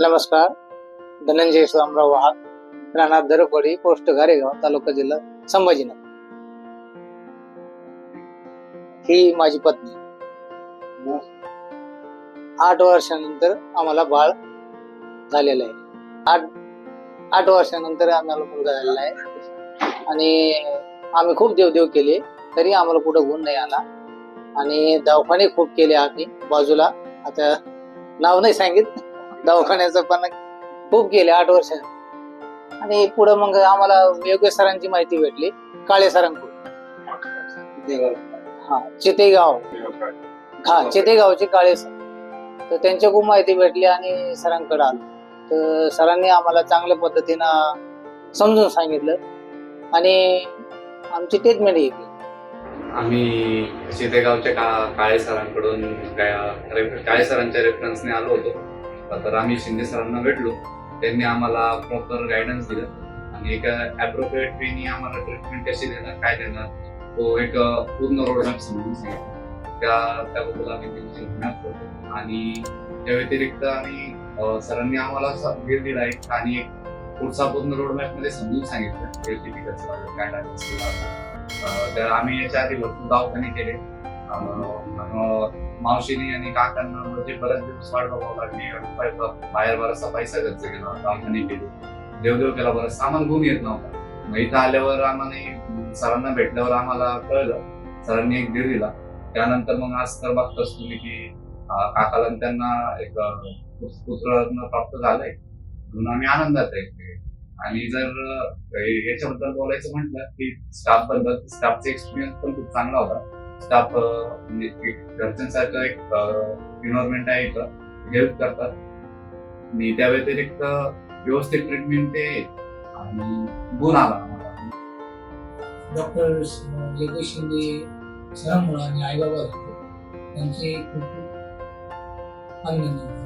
नमस्कार. धनंजय शामराव वाघ राणा दरपडी पोस्ट घारेगाव तालुका जिल्हा संभाजीनगर. ही माझी पत्नी. आठ वर्षानंतर आम्हाला बाळ झालेलं आहे. आठ आठ वर्षानंतर आम्हाला मुलगा झालेला आहे. आणि आम्ही खूप देवदेव केले तरी आम्हाला कुठं गुण नाही आला. आणि दवाखाने खूप केले आम्ही बाजूला. आता नाव नाही सांगित. दवाखान्याचं पण खूप गेले आठ वर्ष. आणि पुढे मग आम्हाला योग्य सरांची माहिती भेटली काळे सरांकडून. हा चितेगाव. हा चितेगावचे काळे सर. तर त्यांच्याकडून माहिती भेटली आणि सरांकडे आलो. तर सरांनी आम्हाला चांगल्या पद्धतीनं समजून सांगितलं. आणि आमची ट्रीटमेंट घेतली आम्ही शेतेगावच्या का काळे सरांकडून काय- काळे सरांच्या रेफरन्सने आलो होतो. तर आम्ही शिंदे सरांना भेटलो. त्यांनी आम्हाला प्रॉपर गायडन्स दिलं. आणि एक अप्रोप्रिएट वेनी आम्हाला ट्रीटमेंट कशी देणार काय देणार तो एक पूर्ण रोडमॅप समजून सांगितला. त्या त्याबद्दल आम्ही त्यांची करतो. आणि त्या व्यतिरिक्त आम्ही सरांनी आम्हाला असा वेळ दिला. एक आणि एक पुढचा पूर्ण रोडमॅपमध्ये समजून सांगितलं. हेल्थ टिपिकल्स काय डायग्नोस तर आम्ही याच्या आधी भरपूर दवाखाने केले. मावशीनी आणि काकांना म्हणजे बरेच दिवस वाट बघावं लागली. आणि बाहेर बराचसा पैसा खर्च केला. दवाखाने केले. देवदेव केला. बरं सामान घेऊन येत नव्हता. मग इथं आल्यावर आम्हाला सरांना भेटल्यावर आम्हाला कळलं. सरांनी एक दीड दिला. त्यानंतर मग आज तर बघतोच तुम्ही की काकाला त्यांना एक पुत्र प्राप्त झालंय. म्हणून आम्ही आनंदात आहे. आणि जर याच्याबद्दल बोलायचं म्हटलं की स्टाफबद्दल स्टाफचा एक्सपिरियन्स पण खूप चांगला होता. स्टाफ म्हणजे घरच्यांसारखं एक एन्व्हायरमेंट आहे इथं. हेल्प करतात. आणि त्या व्यतिरिक्त व्यवस्थित ट्रीटमेंट ते आणि गुण आला आम्हाला. डॉक्टर योगेश शिंदे सरांमुळे आणि आईबाबा त्यांचे खूप खूप अभिनंदन.